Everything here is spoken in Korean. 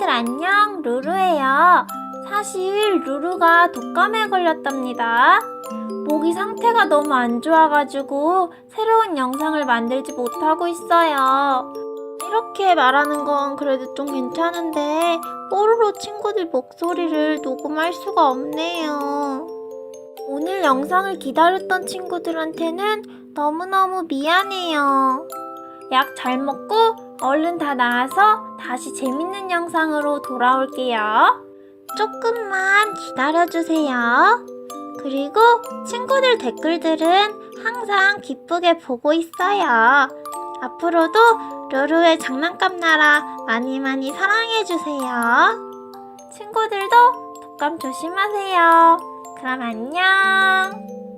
친구들 안녕, 루루예요. 사실 루루가 독감에 걸렸답니다. 모기 상태가 너무 안 좋아가지고 새로운 영상을 만들지 못하고 있어요. 이렇게 말하는 건 그래도 좀 괜찮은데 뽀로로 친구들 목소리를 녹음할 수가 없네요. 오늘 영상을 기다렸던 친구들한테는 너무너무 미안해요. 약 잘 먹고 얼른 다 나아서 다시 재밌는 영상으로 돌아올게요. 조금만 기다려주세요. 그리고 친구들 댓글들은 항상 기쁘게 보고 있어요. 앞으로도 루루의 장난감 나라 많이 많이 사랑해주세요. 친구들도 독감 조심하세요. 그럼 안녕.